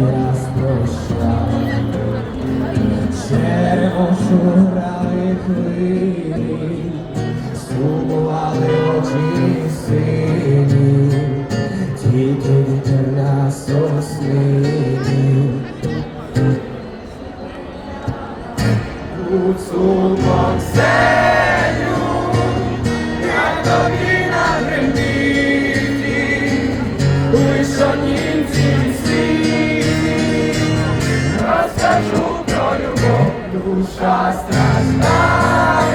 нас прощав, Черво журали хвилі, сумували очі сині, тільки вітер нас осмілів. Будь сумом сею, як тобі нагримів, душа страждає,